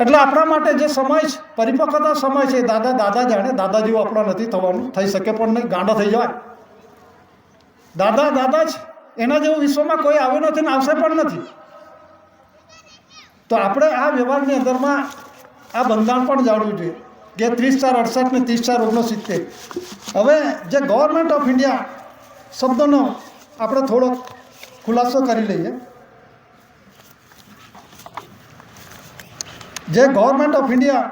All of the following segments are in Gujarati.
એટલે આપણા માટે જે સમય છે, પરિપક્વતા સમય છે દાદા દાદા જાણે દાદા જેવું આપણા નથી થવાનું, થઈ શકે પણ નહીં, ગાંડો થઈ જાય દાદા દાદા જ એના જેવું વિશ્વમાં કોઈ આવ્યો નથી ને આવશે પણ નથી. તો આપણે આ વ્યવહારની અંદરમાં આ બંધારણ પણ જાણવું જોઈએ કે ત્રીસ ચાર અડસઠ ને ત્રીસ ચાર ઓગણસિત્તેર. હવે જે ગવર્મેન્ટ ઓફ ઇન્ડિયા શબ્દનો આપણે થોડોક ખુલાસો કરી લઈએ. જે ગવર્મેન્ટ ઓફ ઇન્ડિયા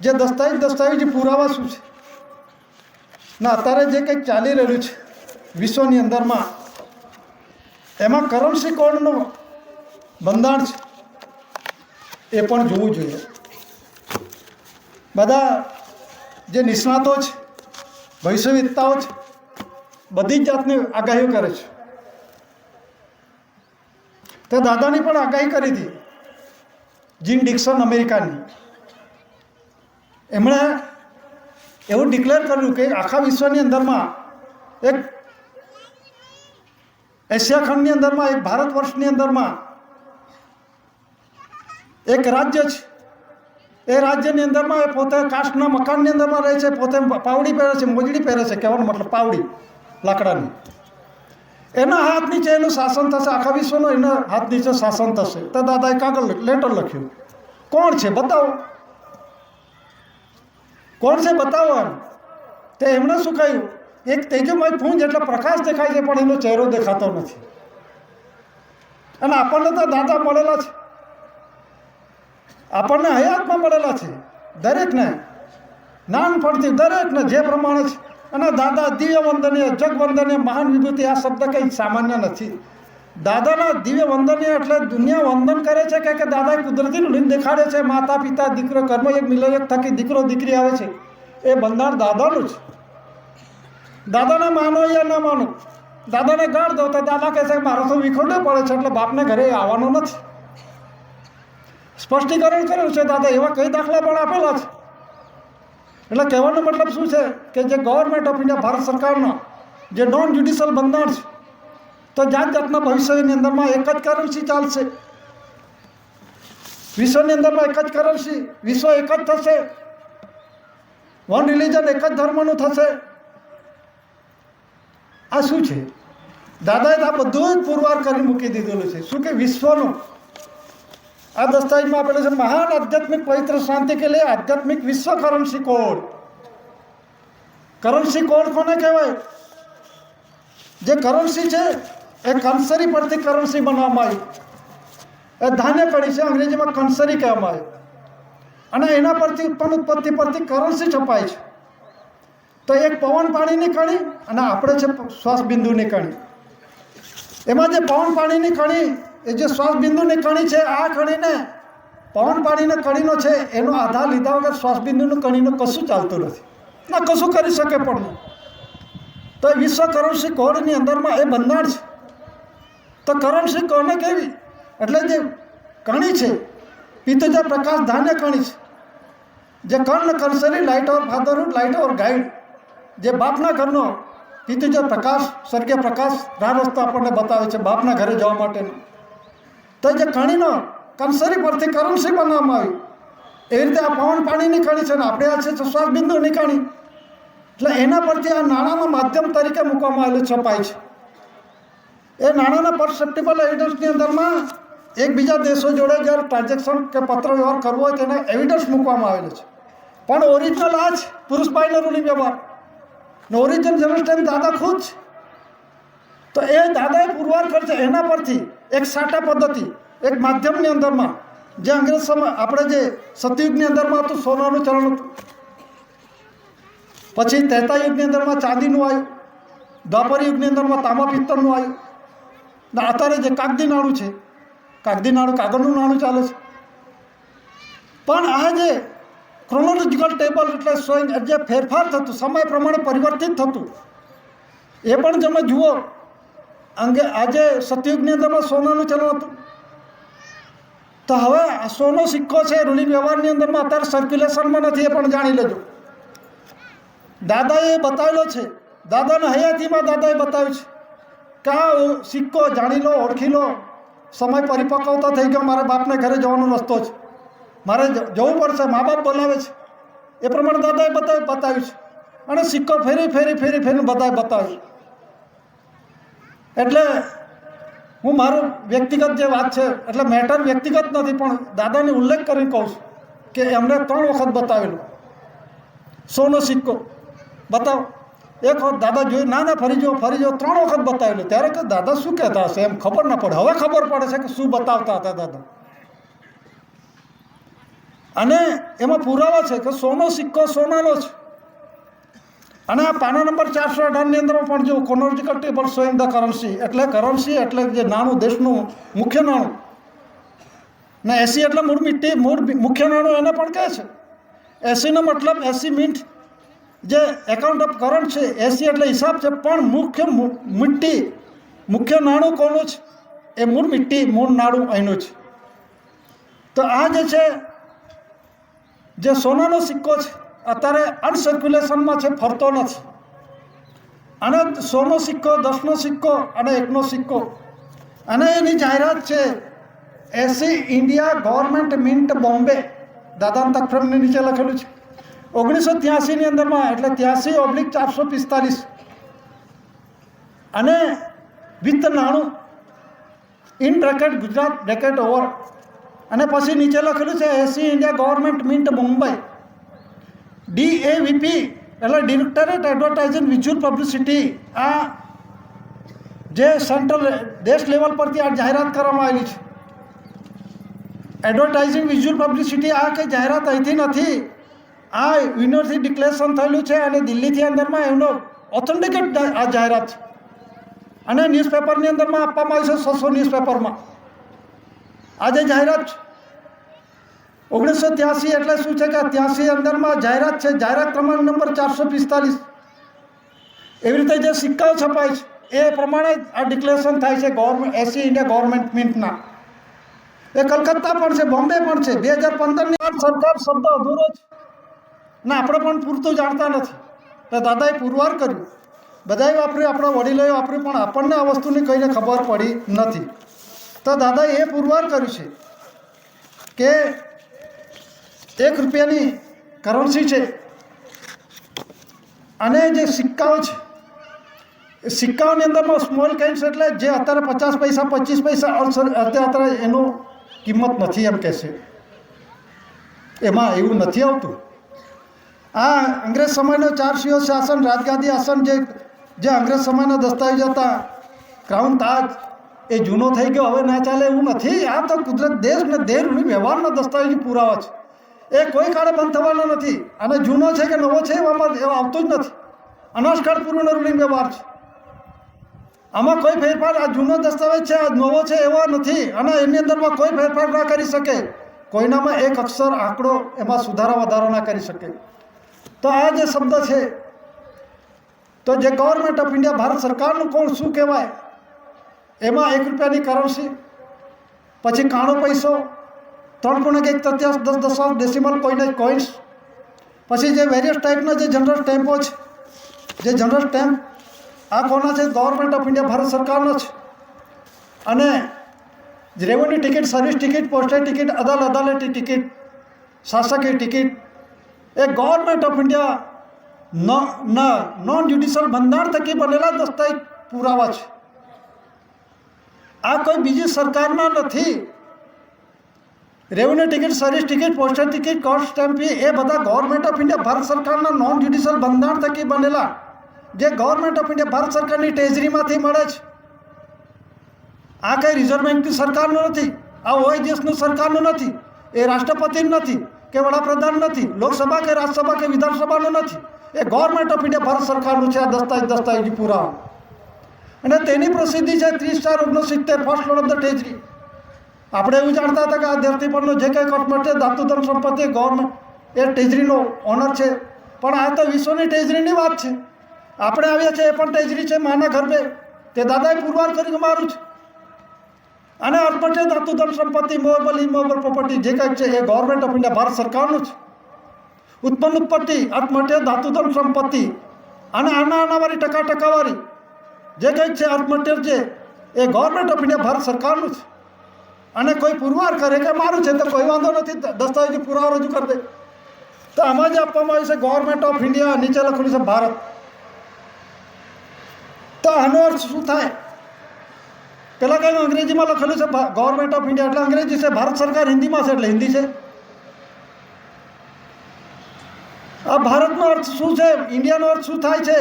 જે દસ્તાવેજ દસ્તાવેજ પુરાવા શું છે? ને, અત્યારે જે કંઈક ચાલી રહ્યું છે વિશ્વની અંદરમાં, એમાં કરન્સી કોડનું બંધાણ છે. એ પણ જોવું જોઈએ. બધા જે નિષ્ણાતો છે ભવિષ્યવિદતાઓ છે, બધી જ જાતની આગાહીઓ કરે છે. તે દાદાની પણ આગાહી કરી હતી. જીન ડિક્સન અમેરિકાની. એમણે એવું ડિક્લેર કર્યું કે આખા વિશ્વની અંદરમાં એક એશિયા ખંડની અંદરમાં, એક ભારત વર્ષની અંદરમાં એક રાજ્ય છે. એ રાજ્યની અંદરમાં એ પોતે કાસ્ટના મકાનની અંદરમાં રહે છે, પોતે પાવડી પહેરે છે, મોજડી પહેરે છે, કહેવાનો મતલબ પાવડી, લાકડાની. એના હાથ નીચે એનું શાસન થશે, આખા વિશ્વનો એના હાથ નીચે શાસન થશે. તો દાદાએ કાગળ લેટર લખ્યું. કોણ છે? બતાવો. કોણ છે? બતાવો એમ. તે એમણે શું કહ્યું? એક તેજોમય પૂંજ એટલે પ્રકાશ દેખાય છે, પણ એનો ચહેરો દેખાતો નથી. અને આપણને તો દાદા મળેલા છે. આપણને હયાતમાં મળેલા છે. દરેકને. નાનપણથી દરેકને જે પ્રમાણે છે. અને દાદા દિવ્ય વંદનીય જગવંદનીય, મહાન વિભૂતિ, આ શબ્દ કંઈ સામાન્ય નથી. દાદાના દિવ્ય વંદનીય એટલે દુનિયા વંદન કરે છે કે દાદાએ કુદરતીનું લીન દેખાડે છે, માતા, પિતા, દીકરો, કર્મ, એક મિલન થકી દીકરો, દીકરી આવે છે. એ બંધાર દાદાનું છે દાદાને માનો યા ન માનો? દાદાને ગાળ દો તો દાદા કહે છે મારો તો વિખોડે પડે છે એટલે બાપને ઘરે આવવાનો નથી. સ્પષ્ટીકરણ કર્યું છે, દાદા એવા કઈ દાખલા પણ આપેલા છે? એટલે કહેવાનો મતલબ શું છે કે જે ગવર્મેન્ટ ઓફ ઇન્ડિયા ભારત સરકારનો જે નોન જ્યુડિશિયલ બંધારણ છે, તો જાત જાતના ભવિષ્યની અંદરમાં એક જ કરન્સી ચાલશે. વિશ્વની અંદરમાં એક જ કરન્સી વિશ્વ એક જ થશે. વન રિલિજન એક જ ધર્મનું થશે. આ શું છે? દાદાએ આ બધું જ પુરવાર કરી મૂકી દીધેલું છે. શું કે વિશ્વનું આ દસ્તાવેજમાં આપેલું છે, મહાન આધ્યાત્મિક પવિત્ર શાંતિ કે લે આધ્યાત્મિક વિશ્વ કરન્સી કોડ. કરન્સી કોડ કોને કહેવાય? જે કરન્સી છે, એ કંસરી પરથી કરન્સી બનાવવામાં આવી. એ ધાન્ય કડી છે, અંગ્રેજીમાં કંસરી કહેવામાં આવી. અને એના પરથી ઉત્પન્ન ઉત્પત્તિ પરથી કરન્સી છપાય છે. તો એક પવન પાણીની કણી અને આપણે છે શ્વાસ બિંદુની કણી. એમાં જે પવન પાણીની કણી એ જે શ્વાસબિંદુની કણી છે, આ કણીને પવન પાણીની કણીનો છે, એનો આધાર લીધા વગર શ્વાસબિંદુનું કણીનું કશું ચાલતું નથી. ના, કશું કરી શકે પણ નહીં. તો વિશ્વ કરન્સી કોરની અંદરમાં એ બંધાણ છે. તો કરન્સી કોને કેવી એટલે જે કણી છે, પિત્તજા પ્રકાશ ધાન્ય કણી છે. જે કર્ણ કરસરી light or fatherhood light or guide જે બાપના ઘરનો પિત્તજો પ્રકાશ, સ્વર્ગીય પ્રકાશ, રાહ રસ્તો આપણને બતાવે છે બાપના ઘરે જવા માટેનો. તો જે કણીનો કંસરી પરથી કરન્સી બનાવવામાં આવી એવી રીતે આ પવન પાણીની કણી છે ને આપણે આ છે શ્વાસ બિંદુની કણી એટલે એના પરથી આ નાણાંના માધ્યમ તરીકે મૂકવામાં આવેલું છપાય છે. એ નાણાંના પરસેપ્ટિબલ એવિડન્સની અંદરમાં એકબીજા દેશો જોડે જ્યારે ટ્રાન્ઝેક્શન કે પત્ર વ્યવહાર કરવો હોય તેને એવિડન્સ મૂકવામાં આવેલો છે. પણ ઓરિજિનલ આ જ પુરુષ રૂલિંગ વ્યવહાર. ને ઓરિજિનલ જનરલ દાદા ખુદ છે તો એ દાદાએ પુરવાર કરશે એના પરથી એક સાટા પદ્ધતિ, એક માધ્યમની અંદરમાં, જે અંગ્રેજ સમય આપણે જે સતયુગની અંદરમાં હતું, સોનાનું ચલણ હતું. પછી ત્રેતા યુગની અંદરમાં ચાંદીનું આવ્યું, દ્વાપર યુગની અંદરમાં તાંબા પિત્તળનું આવ્યું. ને અત્યારે જે કાગદી નાણું છે, કાગદી નાણું, કાગળનું નાણું ચાલે છે. પણ આ જે ક્રોનોલોજીકલ ટેબલ એટલે સ્વયં જે ફેરફાર થતું, સમય પ્રમાણે પરિવર્તિત થતું, એ પણ તમે જુઓ અંગે આજે સતયુગની અંદરમાં સોનાનું ચલણ હતું. તો હવે આ સોનો સિક્કો છે, રૂલિંગ વ્યવહારની અંદરમાં અત્યારે સર્ક્યુલેશનમાં નથી, એ પણ જાણી લેજો. દાદાએ બતાવેલો છે. દાદાના હયાતીમાં દાદાએ બતાવ્યું છે કે આ સિક્કો જાણી લો, ઓળખી લો. સમય પરિપક્વતા થઈ ગયો, મારા બાપને ઘરે જવાનો રસ્તો છે. મારે જવું પડશે, મા બાપ બોલાવે છે. એ પ્રમાણે દાદાએ બતાવ્યું બતાવ્યું છે. અને સિક્કો ફેરી ફેરી ફેરી ફેરી બધાએ બતાવ્યું. એટલે હું મારું વ્યક્તિગત જે વાત છે, એટલે મેટર વ્યક્તિગત નથી, પણ દાદાને ઉલ્લેખ કરીને કહું છું કે એમણે ત્રણ વખત બતાવેલું. સોનો સિક્કો. બતાવો. એક વખત દાદા જોયું ના ના, ફરી જો ફરી જો, ત્રણ વખત બતાવેલું. ત્યારે કે દાદા શું કહેતા હશે? એમ ખબર ના પડે. હવે ખબર પડે છે કે શું બતાવતા હતા દાદા. અને એમાં પુરાવા છે કે સોનો સિક્કો સોનાનો છે અને આ પાના નંબર ચારસો અઢારની અંદર પણ જો chronological table showing the currency એટલે કરન્સી એટલે જે નાણું દેશનું મુખ્ય નાણું. ને એસી એટલે મૂળ મીઠી, મૂળ મુખ્ય નાણું એને પણ કહે છે. એસીનો મતલબ, એસી મિન્ટ જે એકાઉન્ટ ઓફ કરંટ છે, એસી એટલે હિસાબ છે, પણ મુખ્ય મિટ્ટી મુખ્ય નાણું કોનું છે? એ મૂળ મિટ્ટી મૂળ નાણું અહીંનું છે. તો આ જે છે, જે સોનાનો સિક્કો છે અત્યારે અનસર્ક્યુલેશનમાં છે, ફરતો નથી. અને સોનો સિક્કો દસનો સિક્કો અને એકનો સિક્કો. અને એની જાહેરાત છે AC India government mint Bombay દાદાન તકફ્રમની નીચે લખેલું છે. ઓગણીસો ત્યાસીની અંદરમાં, એટલે ત્યાસી ઓબ્લિક ચારસો પિસ્તાલીસ. અને વિત્ત નાણું. In bracket Gujarat bracket over અને પછી નીચે લખેલું છે AC India government mint Mumbai DAVP એટલે ડિરેક્ટરેટ એડવર્ટાઇઝિંગ વિઝ્યુઅલ પબ્લિસિટી. આ જે સેન્ટ્રલ દેશ લેવલ પરથી આ જાહેરાત કરવામાં આવેલી છે. એડવર્ટાઇઝિંગ વિઝ્યુઅલ પબ્લિસિટી આ કંઈ જાહેરાત અહીંથી નથી. આ યુનિવર્સિટી ડિક્લેરેશન થયેલું છે અને દિલ્હીથી અંદરમાં એમનો ઓથેન્ટિકેટ આ જાહેરાત છે. અને ન્યૂઝપેપરની અંદરમાં આપવામાં આવી છે છસો ન્યૂઝપેપરમાં. આજે જાહેરાત છે ઓગણીસો ત્યાસી એટલે શું છે કે ત્યાસી અંદરમાં જાહેરાત છે, જાહેરાત ક્રમાંક નંબર ચારસો પિસ્તાલીસ. એવી રીતે જે સિક્કાઓ છપાય છે, એ પ્રમાણે આ ડિક્લેરેશન થાય છે ગવર્મેન્ટ, એસી ઇન્ડિયા ગવર્મેન્ટ મિન્ટના. એ કલકત્તા પણ છે, બોમ્બે પણ છે. બે હજાર પંદરની વાત સરકાર શબ્દ અધૂરો છે. ને આપણે પણ પૂરતું જાણતા નથી. તો દાદાએ પુરવાર કર્યું. બધાએ વાપર્યું, આપણા વડીલોએ વાપર્યું, પણ આપણને આ વસ્તુની કઈને ખબર પડી નથી. તો દાદાએ એ પુરવાર કર્યું છે કે એક રૂપિયાની કરન્સી છે. અને જે સિક્કાઓ છે, એ સિક્કાઓની અંદરમાં સ્મોલ કેન્સ એટલે જે અત્યારે પચાસ પૈસા, પચીસ પૈસા અત્યારે અત્યારે એનું કિંમત નથી એમ કહેશે એમાં એવું નથી આવતું. આ અંગ્રેજ સમયનો ચારસીઓ શાસન રાજગાદી આસન જે જે અંગ્રેજ સમયના દસ્તાવેજ હતા ક્રાઉન તાજ, એ જૂનો થઈ ગયો, હવે ના ચાલે એવું નથી. આ તો કુદરત દેશ ને દેહ વ્યવહારના દસ્તાવેજ પુરાવા છે. એ કોઈ કાળે બંધ થવાનો નથી. અને જૂનો છે કે નવો છે એવામાં એવો આવતો જ નથી. અનાજકાળ પૂર્વનો રૂલિંગ વ્યવહાર છે. આમાં કોઈ ફેરફાર આ જૂનો દસ્તાવેજ છે, આ નવો છે એવો નથી. અને એની અંદરમાં કોઈ ફેરફાર ના કરી શકે. કોઈનામાં એક અક્ષર, આંકડો એમાં સુધારા વધારો ના કરી શકે. તો આ જે શબ્દ છે, તો જે ગવર્મેન્ટ ઓફ ઇન્ડિયા ભારત સરકારનું કોણ, શું કહેવાય? એમાં એક રૂપિયાની કરન્સી પછી કાણો પૈસો ત્રણ પૂર્ણાંક એક તૃતીયાંશ દસ દશાંશ ડેસિમલ કોઈને કોઈન્સ પછી જે વેરિયસ ટાઈપના જે જનરલ સ્ટેમ્પો છે, જે જનરલ સ્ટેમ્પ આ કોના છે? ગવર્મેન્ટ ઓફ ઇન્ડિયા ભારત સરકારનો છે. અને revenue ticket service ticket postal ticket અદાલ અદાલતી ટિકિટ શાસકીય ટિકિટ એ ગવર્મેન્ટ ઓફ ઇન્ડિયા ન નોન જ્યુડિશિયલ બંધારણ થકી બનેલા દસ્તાવેજ પુરાવા છે. આ કોઈ બીજી સરકારના નથી. Revenue ticket service ticket postal ticket court stamp fee એ બધા ગવર્મેન્ટ ઓફ ઇન્ડિયા ભારત સરકારના નોન જ્યુડિશિયલ બંધારણ થકી બનેલા, જે ગવર્મેન્ટ ઓફ ઇન્ડિયા ભારત સરકારની ટ્રેઝરીમાંથી મળે છે. આ કંઈ રિઝર્વ બેંકની સરકારનું નથી, આ ઓય દેશનું સરકારનું નથી, એ રાષ્ટ્રપતિનું નથી, કે વડાપ્રધાન નથી, લોકસભા કે રાજ્યસભા કે વિધાનસભાનું નથી, એ ગવર્મેન્ટ ઓફ ઇન્ડિયા ભારત સરકારનું છે આ દસ્તાવેજ, દસ્તાવેજી પુરાવા. અને તેની પ્રસિદ્ધિ છે ત્રીસ ચાર ઓગણસિત્તેર first lord of the treasury આપણે એવું જાણતા હતા કે આ ધરતી પરનો જે કંઈ કટમટે ધાતુધન સંપત્તિ ગવર્મેન્ટ એ ટેજરીનો ઓનર છે. પણ આ તો વિશ્વની ટેજરીની વાત છે. આપણે આવ્યા છીએ એ પણ ટેજરી છે માના ગર્ભે તે દાદાએ પુરવાર કરીને મારું છે અને અર્પટે ધાતુધન સંપત્તિ મોબલ ઇમોબલ પ્રોપર્ટી જે કંઈક છે એ ગવર્મેન્ટ ઓફ ઇન્ડિયા ભારત સરકારનું છે ઉત્પન્ન ઉત્પત્તિ અર્થમટે ધાતુધન સંપત્તિ અને આના આનાવાળી ટકા ટકાવાળી જે કંઈક છે અર્થમટેર છે એ ગવર્મેન્ટ ઓફ ઇન્ડિયા ભારત સરકારનું છે અને કોઈ પુરવાર કરે કે મારું છે તો કોઈ વાંધો નથી. દસ્તાવેજી પુરાવા રજૂ કરી દે. તો આમાં જ આપવામાં આવ્યું છે ગવર્મેન્ટ ઓફ ઇન્ડિયા નીચે લખેલું છે ભારત. તો આનો અર્થ શું થાય? પેલા કંઈ અંગ્રેજીમાં લખેલું છે ગવર્મેન્ટ ઓફ ઇન્ડિયા એટલે અંગ્રેજી છે, ભારત સરકાર હિન્દીમાં છે એટલે હિન્દી છે. આ ભારતનો અર્થ શું છે? ઇન્ડિયાનો અર્થ શું થાય છે?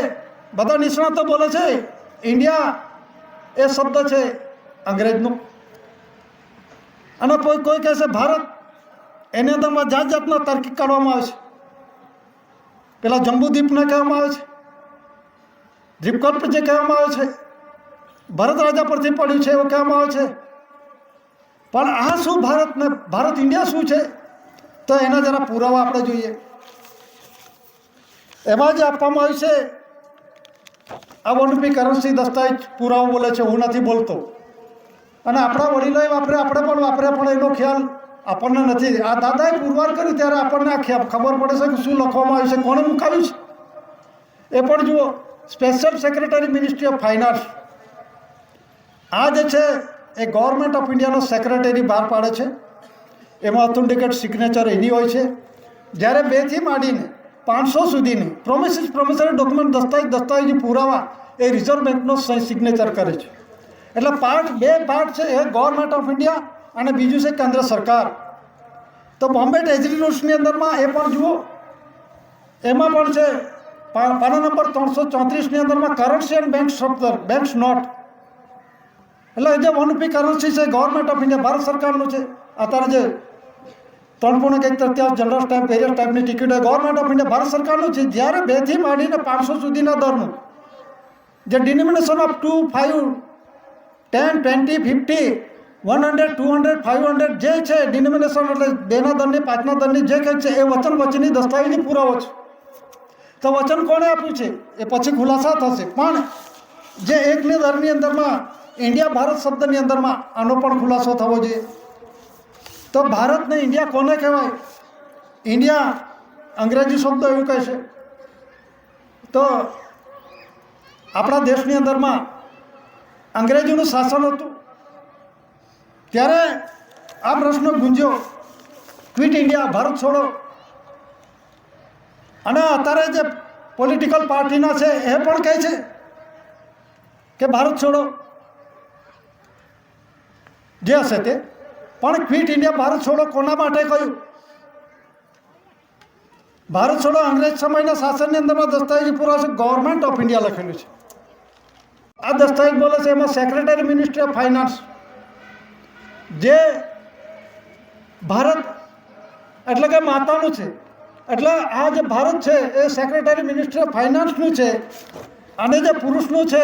બધા નિષ્ણાતો બોલે છે, ઇન્ડિયા એ શબ્દ છે અંગ્રેજનો. અને કોઈ કોઈ કહેશે ભારત એની અંદરમાં જાત જાતના તાર્કિક કાઢવામાં આવે છે. પેલા જંબુદ્વીપને કહેવામાં આવે છે, દ્વીપકલ્પ જે કહેવામાં આવે છે, ભરત રાજા પરથી પડ્યું છે એવું કહેવામાં આવે છે. પણ આ શું ભારતને ભારત ઇન્ડિયા શું છે? તો એના જરા પુરાવા આપણે જોઈએ. એમાં જે આપવામાં આવ્યું છે, આ વનરૂપી કરન્સી દસ્તાવેજ પુરાવો બોલે છે, હું નથી બોલતો. અને આપણા વડીલોએ વાપરે આપણે પણ વાપર્યા, પણ એનો ખ્યાલ આપણને નથી. આ દાદાએ પુરવાર કર્યું, ત્યારે આપણને આ ખબર પડે છે કે શું લખવામાં આવ્યું છે, કોણે મુકાવ્યું છે? એ પણ જુઓ special secretary ministry of finance આ જે છે, એ ગવર્મેન્ટ ઓફ ઇન્ડિયાનો સેક્રેટરી બહાર પાડે છે. એમાં ઓથેન્ટિકેટ સિગ્નેચર એની હોય છે. જ્યારે બેથી માંડીને પાંચસો સુધીની પ્રોમિસિસ પ્રોમિસરી ડોક્યુમેન્ટ દસ્તાવેજ, દસ્તાવેજી પુરાવા એ રિઝર્વ બેંકનો સિગ્નેચર કરે છે. એટલે પાર્ટ બે પાર્ટ છે, એ ગવર્મેન્ટ ઓફ ઇન્ડિયા અને બીજું છે કેન્દ્ર સરકાર. તો બોમ્બે ટ્રેઝરી નોટ્સની અંદરમાં એ પણ જુઓ. એમાં પણ છે પાના નંબર ત્રણસો ચોત્રીસની અંદરમાં કરન્સી એન્ડ બેંક શબ્દ બેંક નોટ એટલે જે વનરૂપી કરન્સી છે ગવર્મેન્ટ ઓફ ઇન્ડિયા ભારત સરકારનું છે. અત્યારે જે ત્રણ પૂર્ણ કંઈક તૃતીયાંશ જનરલ સ્ટેમ્પ વેરિયસ ટાઈપની ટિકિટ હોય ગવર્મેન્ટ ઓફ ઇન્ડિયા ભારત સરકારનું છે, જ્યારે બેથી માંડીને પાંચસો સુધીના દરનું. જે denomination of two five ten twenty fifty one hundred two hundred five hundred જે છે ડિનોમિનેશન એટલે બેના દરની, પાંચના દરની જે કંઈક છે, એ વચન વચનની દસ્તાવેજી પુરાવો છે. તો વચન કોણે આપ્યું છે? એ પછી ખુલાસા થશે. પણ જે એકની દરની અંદરમાં, ઇન્ડિયા ભારત શબ્દની અંદરમાં, આનો પણ ખુલાસો થવો જોઈએ. તો ભારતને ઇન્ડિયા કોને કહેવાય? ઇન્ડિયા અંગ્રેજી શબ્દ એવું કહે છે. તો આપણા દેશની અંદરમાં અંગ્રેજીનું શાસન હતું. ત્યારે આ પ્રશ્ન ગુંજ્યો ક્વિટ ઇન્ડિયા ભારત છોડો. અને અત્યારે જે પોલિટિકલ પાર્ટીના છે, એ પણ કહે છે કે ભારત છોડો. જે હશે તે. પણ ક્વિટ ઇન્ડિયા ભારત છોડો કોના માટે કહ્યું? ભારત છોડો અંગ્રેજ સમયના શાસનની અંદરમાં દસ્તાવેજી પુરાવો છે. ગવર્મેન્ટ ઓફ ઇન્ડિયા લખેલું છે. આ દસ્તાવેજ બોલે છે એમાં સેક્રેટરી મિનિસ્ટ્રી ઓફ ફાઇનાન્સ જે ભારત, એટલે કે માતાનું છે. એટલે આ જે ભારત છે, એ સેક્રેટરી મિનિસ્ટ્રી ઓફ ફાઇનાન્સનું છે. અને જે પુરુષનું છે,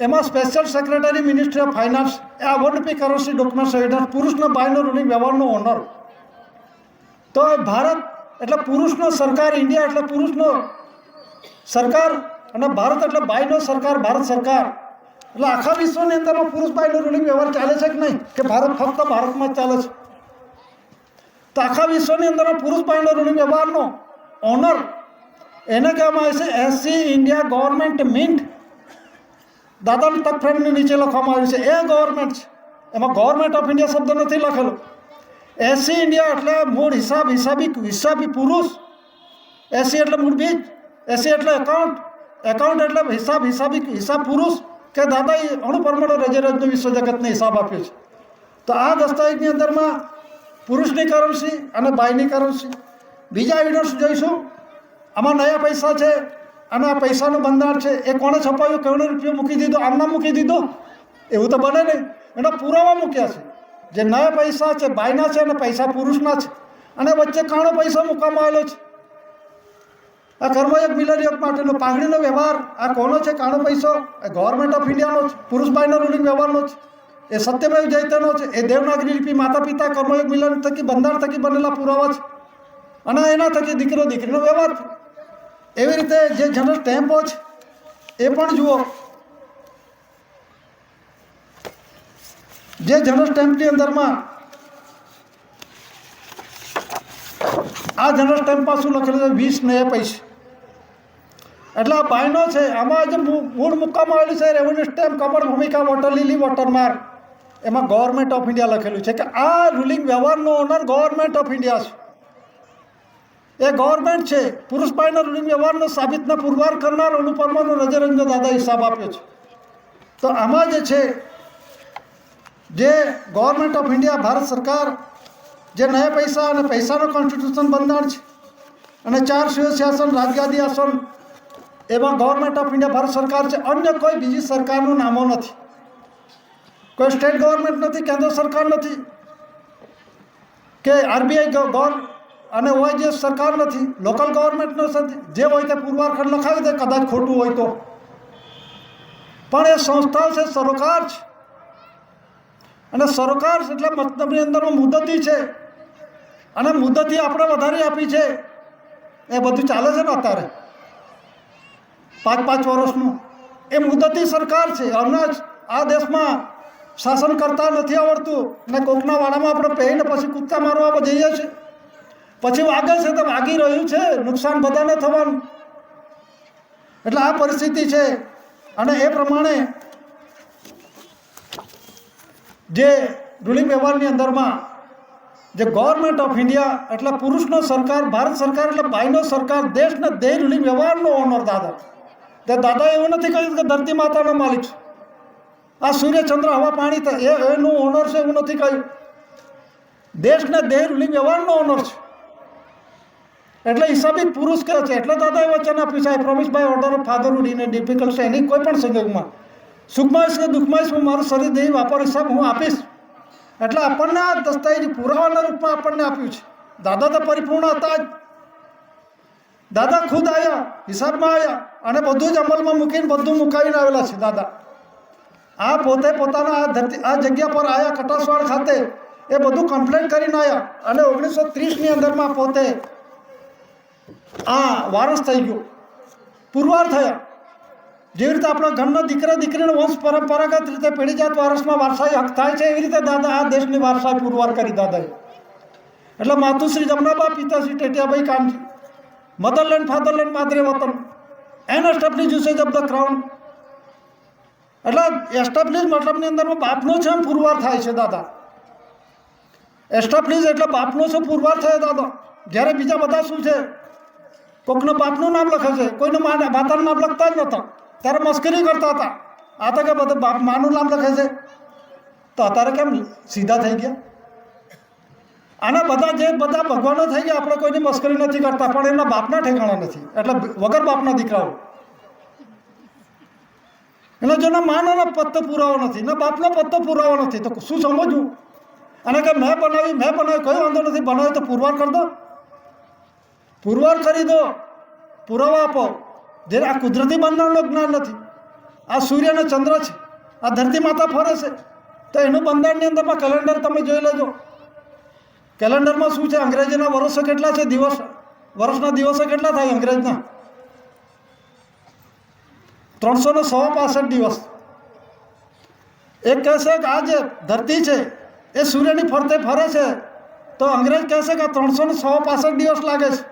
એમાં special secretary ministry of finance એ આ વનપી કરન્સી ડોક્યુમેન્ટ સહિત પુરુષનો બાયનો રૂલિંગ વ્યવહારનો ઓનર તો ભારત, એટલે પુરુષનો સરકાર ઇન્ડિયા એટલે પુરુષનો સરકાર અને ભારત એટલે બાયનો સરકાર, ભારત સરકાર. એટલે આખા વિશ્વની અંદરમાં પુરુષ બાયનો રૂલિંગ વ્યવહાર ચાલે છે કે નહીં? કે ભારત ફક્ત ભારતમાં જ ચાલે છે? તો આખા વિશ્વની અંદરમાં પુરુષ બાયનો રૂલિંગ વ્યવહારનો ઓનર એને કહેવામાં આવે છે એસસી ઇન્ડિયા ગવર્મેન્ટ મિન્ટ દાદાની તક ફ્રેમની નીચે લખવામાં આવ્યું છે. એ ગવર્મેન્ટ છે. એમાં ગવર્મેન્ટ ઓફ ઇન્ડિયા શબ્દ નથી લખેલો. એસી ઇન્ડિયા એટલે મૂળ હિસાબ, હિસાબી હિસાબી પુરુષ. એસી એટલે મૂળ બીજ. એસી એટલે એકાઉન્ટ એકાઉન્ટ એટલે હિસાબ, હિસાબી, હિસાબ પુરુષ કે દાદાએ અણુપરમાણુ રજેરજનો વિશ્વ જગતને હિસાબ આપ્યો છે. તો આ દસ્તાવેજની અંદરમાં પુરુષની કરન્સી અને બાયની કરન્સી. બીજા એવિડન્સ જોઈશું. આમાં નયા પૈસા છે અને આ પૈસાનું બંધારણ છે. એ કોણે છપાવ્યું? કેવડો રૂપિયો મૂકી દીધો? આમના મૂકી દીધો? એવું તો બને નહીં. એના પુરાવા મૂક્યા છે. જે નયા પૈસા છે બાયના છે અને પૈસા પુરુષના છે. અને વચ્ચે કાણો પૈસા મૂકવામાં આવેલો છે. આ કર્મયોગ મિલનયોગ માટેનો પાંગડીનો વ્યવહાર, આ કોનો છે કાણો પૈસો? એ ગવર્મેન્ટ ઓફ ઇન્ડિયાનો જ, પુરુષ બાયનો રૂલિંગ વ્યવહારનો છે એ સત્યમેવ જૈતનો છે એ દેવનાગરી લિપિ માતા પિતા કર્મયોગ મિલન થકી, બંધારણ થકી બનેલા પુરાવા છે અને એના થકી દીકરો, દીકરીનો વ્યવહાર એવી રીતે જે જનરલ સ્ટેમ્પો છે એ પણ જુઓ. જે જનરલ સ્ટેમ્પની અંદરમાં, આ જનરલ સ્ટેમ્પ શું લખેલું છે, વીસ નયા પૈસે. એટલે આ ભાઈનો છે, આમાં જે મૂળ મૂકવામાં આવેલું છે, રેવન્યુ સ્ટેમ્પ કમળ ભૂમિકા વોટર લીલી વોટરમાર્ક એમાં ગવર્મેન્ટ ઓફ ઇન્ડિયા લખેલું છે કે આ રૂલિંગ વ્યવહારનો ઓનર ગવર્મેન્ટ ઓફ ઇન્ડિયા છે. એ ગવર્મેન્ટ છે પુરુષ પુરુષભાઈના રૂલિંગ વ્યવહારનો સાબિતને પુરવાર કરનાર અનુપમાનો રજરંજન દાદા હિસાબ આપ્યો છે. તો આમાં જે છે, જે ગવર્મેન્ટ ઓફ ઇન્ડિયા ભારત સરકાર, જે નયા પૈસા અને પૈસાનો કોન્સ્ટિટ્યુશન બંધારણ છે, અને ચાર શાસન રાજગાદી આસન એમાં ગવર્મેન્ટ ઓફ ઇન્ડિયા ભારત સરકાર છે. અન્ય કોઈ બીજી સરકારનું નામો નથી. કોઈ સ્ટેટ ગવર્મેન્ટ નથી, કેન્દ્ર સરકાર નથી. કે આરબીઆઈ ગવર્ન અને હોય જે સરકાર નથી લોકલ ગવર્મેન્ટ નથી જે હોય તે પૂર્વાખંડ લખાવી દે, કદાચ ખોટું હોય તો. પણ એ સંસ્થા છે, સરકાર છે. અને સરકાર એટલે મતલબની અંદરમાં મુદતી છે. અને મુદતી આપણે વધારે આપી છે. એ બધું ચાલે છે ને અત્યારે? પાંચ પાંચ વર્ષનું. એ મુદતી સરકાર છે. હમણાં જ આ દેશમાં શાસન કરતા નથી આવડતું. ને કોકના વાડામાં આપણે પહેરીને પછી કૂદકા મારવા જઈએ છીએ. પછી વાગે છે તો વાગી રહ્યું છે. નુકસાન બધાને થવાનું. એટલે આ પરિસ્થિતિ છે. અને એ પ્રમાણે જે રૂલિંગ વ્યવહારની અંદરમાં જે ગવર્મેન્ટ ઓફ ઇન્ડિયા એટલે પુરુષનો સરકાર, ભારત સરકાર એટલે ભાઈનો સરકાર, દેશને દેહ રૂલિંગ વ્યવહારનો ઓનર દાદા. તે દાદા એવું નથી કહ્યું કે ધરતી માતાનો માલિક છે. આ સૂર્ય ચંદ્ર હવા પાણી એ એનું ઓનર છે એવું નથી કહ્યું. દેશને દેહ રૂલિંગ વ્યવહારનો ઓનર છે. એટલે હિસાબિત પુરુષ કહે છે, એટલે દાદાએ વચન આપ્યું છે promise by order of father ઉડીને ડિફિકલ્ટ છે. એની કોઈ પણ સંજોગમાં, સુખમાં કે દુઃખમાં હું મારું શરીર દેહ વાપર હિસાબ હું આપીશ. એટલે આપણને આ દસ્તાવેજ પુરાવાના રૂપમાં આપણને આપ્યું છે. દાદા તો પરિપૂર્ણ હતા જ. દાદા ખુદ આવ્યા હિસાબમાં આવ્યા અને બધું જ અમલમાં મૂકીને બધું મુકાવીને આવેલા છે, દાદા. આ પોતે પોતાના આ ધરતી આ જગ્યા પર આવ્યા કટાસવાડ ખાતે, એ બધું કમ્પ્લેન કરીને આવ્યા અને ઓગણીસો ત્રીસની અંદરમાં પોતે આ વારસ થઈ ગયો. પુરવાર થયા. જેવી રીતે આપણા ઘરના દીકરા દીકરીનો વંશ પરંપરાગત રીતે પેઢીજાત વારસમાં વારસાઈ હક થાય છે, એવી રીતે દાદા આ દેશની વારસાઈ પુરવાર કરી, દાદાએ. એટલે માતુશ્રી જમનાબા, પિતાશ્રી ટેટિયાભાઈ કામજી મધરલેન્ડ ફાધરલેન્ડ માદરે વતન an establish usage of the crown એટલે એસ્ટાબ્લિશ મતલબની અંદરમાં બાપનો છે એમ પુરવાર થાય છે, દાદા. એસ્ટાબ્લિશ એટલે બાપનો છે, પુરવાર થાય, દાદા. જ્યારે બીજા બધા શું છે? કોકનો બાપનું નામ લખે છે, કોઈનું મા માતાનું નામ લખતા જ નહોતા. ત્યારે મસ્કરી કરતા હતા. આ તો કે બધા બાપ માનું નામ લખે છે. તો અત્યારે કેમ સીધા થઈ ગયા? આના બધા જે બધા ભગવાનો થઈ ગયા, આપણે કોઈની મસ્કરી નથી કરતા, પણ એમના બાપના ઠેકાણા નથી. એટલે વગર બાપના દીકરાઓ. એટલે જેના માનો પત્તો પુરાવો નથી, ને બાપનો પત્તો પુરાવો નથી, તો શું સમજવું? અને કે મેં બનાવી મેં બનાવી, કોઈ વાંધો નથી બનાવ્યો તો પુરવાર કરી દો. પુરવાર કરી દો. પુરાવા આપો. જે આ કુદરતી બંધારણનું જ્ઞાન નથી. આ સૂર્ય અને ચંદ્ર છે. આ ધરતી માતા ફરે છે. તો એનું બંધારણની અંદરમાં કેલેન્ડર તમે જોઈ લેજો. કેલેન્ડરમાં શું છે? અંગ્રેજીના વર્ષો કેટલા છે? દિવસ, વર્ષના દિવસો કેટલા થાય અંગ્રેજના? ત્રણસો ને સવા પાસઠ દિવસ. એક કહેશે કે આ જે ધરતી છે, એ સૂર્યની ફરતે ફરે છે, તો અંગ્રેજ કહેશે કે ત્રણસો ને સવા પાસઠ દિવસ લાગે છે.